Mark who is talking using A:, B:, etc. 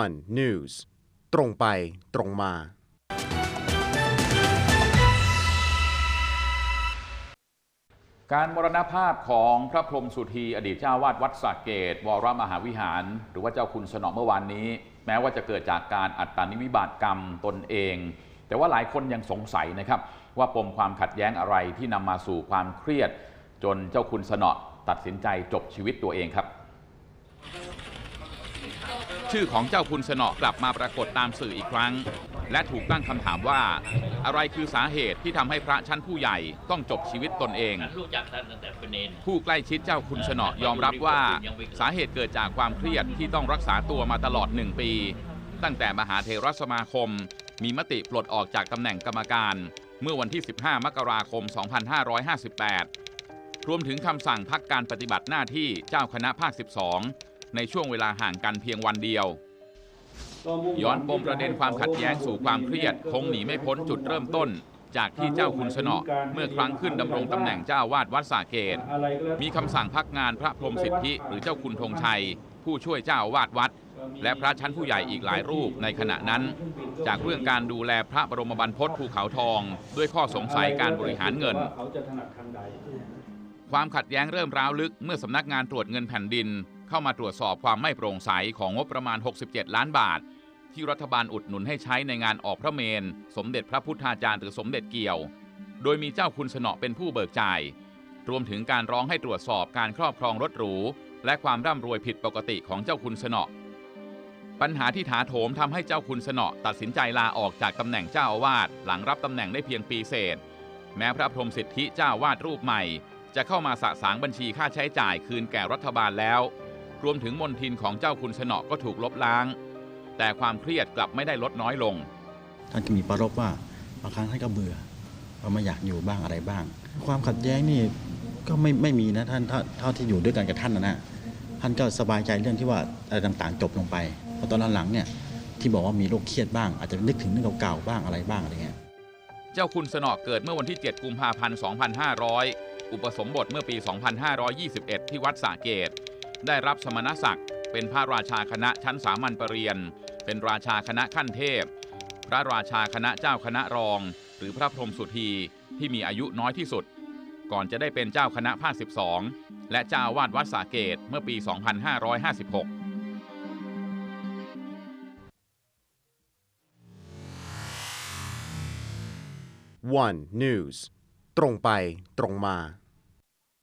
A: one news ตรงไปตรงมา
B: การมรณภาพของพระพรหมสุธีอดีตเจ้าวาดวัดสระเกต วรมหาวิหาร หรือว่าเจ้าคุณสนอเมื่อวานนี้ แม้ว่าจะเกิดจากการอัตตานิวิบาตกรรมตนเอง แต่ว่าหลายคนยังสงสัยนะครับ ว่าปมความขัดแย้งอะไรที่นำมาสู่ความเครียด จนเจ้าคุณสนอตัดสินใจจบชีวิตตัวเองครับ ชื่อของเจ้าคุณสนอกลับมาปรากฏตามสื่ออีกครั้ง และถูกตั้งคำถามว่า อะไรคือสาเหตุที่ทำให้พระชั้นผู้ใหญ่ต้องจบชีวิตตนเอง
C: ฉันรู้จักท่านตั้งแต่เป็นเนน
B: ผู้ใกล้ชิดเจ้าคุณสนอยอมรับว่า สาเหตุเกิดจากความเครียดที่ต้องรักษาตัวมาตลอดหนึ่งปี ตั้งแต่มหาเทรสมาคม มีมติปลดออกจากตำแหน่งกรรมการ เมื่อวันที่ 15 มกราคม 2558รวมถึงคำสั่งพักการปฏิบัติหน้าที่เจ้าคณะภาค 12 ในช่วงเวลาห่างกันเพียงวันเดียว ย้อนปมประเด็นความขัดแย้งสู่ความเครียด คงหนีไม่พ้นจุดเริ่มต้น จากที่เจ้าคุณสนอเมื่อครั้งขึ้นดำรงตำแหน่งเจ้าวาดวัดสาเกต มีคำสั่งพักงานพระพรหมสิทธิหรือเจ้าคุณธงชัย ผู้ช่วยเจ้าวาดวัด และพระชั้นผู้ใหญ่อีกหลายรูปในขณะนั้น จากเรื่องการดูแลพระบรมบรรพตภูเขาทอง ด้วยข้อสงสัยการบริหารเงินความขัดแย้งเริ่มร้าวลึกเมื่อสำนักงานตรวจเงินแผ่นดิน เข้ามาตรวจสอบความไม่โปร่งใสของงบประมาณ 67 ล้านบาท ที่รัฐบาลอุดหนุนให้ใช้ในงานออกพระเมน สมเด็จพระพุทธาจารย์หรือสมเด็จเกี่ยว โดยมีเจ้าคุณสนอเป็นผู้เบิกจ่าย รวมถึงการร้องให้ตรวจสอบการครอบครองรถหรู และความร่ำรวยผิดปกติของเจ้าคุณสนอปัญหาที่ถาโถมทำให้เจ้าคุณสนอตัดสินใจลาออกจากตำแหน่งเจ้าอาวาสหลังรับตำแหน่งได้เพียงปีเศษ แม้พระพรหมสิทธิเจ้าวาดรูปใหม่ จะเข้ามาสะสางบัญชีค่าใช้จ่ายคืนแก่รัฐบาลแล้ว รวมถึงมนทินของเจ้าคุณสนอก็ถูกลบล้าง แต่ความเครียดกลับไม่ได้ลดน้อยลง
D: ท่านก็มีประรบว่าบางครั้งท่านก็เบื่อว่าไม่อยากอยู่บ้างอะไรบ้าง ความขัดแย้งนี่ก็ไม่ไม่มีนะท่านเท่าเท่าที่อยู่ด้วยกันกับท่านนะนะท่านก็สบายใจเรื่องที่ว่าอะไรต่างๆ จบลงไปเพราะตอนหลังๆเนี่ยที่บอกว่ามีโรคเครียดบ้าง อาจจะนึกถึงเรื่องเก่าๆบ้างอะไรบ้างอะไรเงี้ย
B: เจ้าคุณสนอเกิดเมื่อวันที่ 7 กุมภาพันธ์ 2500 อุปสมบทเมื่อปี 2521 ที่วัดสระเกต ได้รับสมณศักดิ์ เป็นพระราชาคณะชั้นสามัญปรริญญาเป็นราชาคณะขั้นเทพ พระราชาคณะเจ้าคณะรอง หรือพระพรหมสุธีที่มีอายุน้อยที่สุด ก่อนจะได้เป็นเจ้าคณะภาค 12 และเจ้าวาดวัดสระเกตเมื่อปี 2556
A: one news ตรงไปตรงมา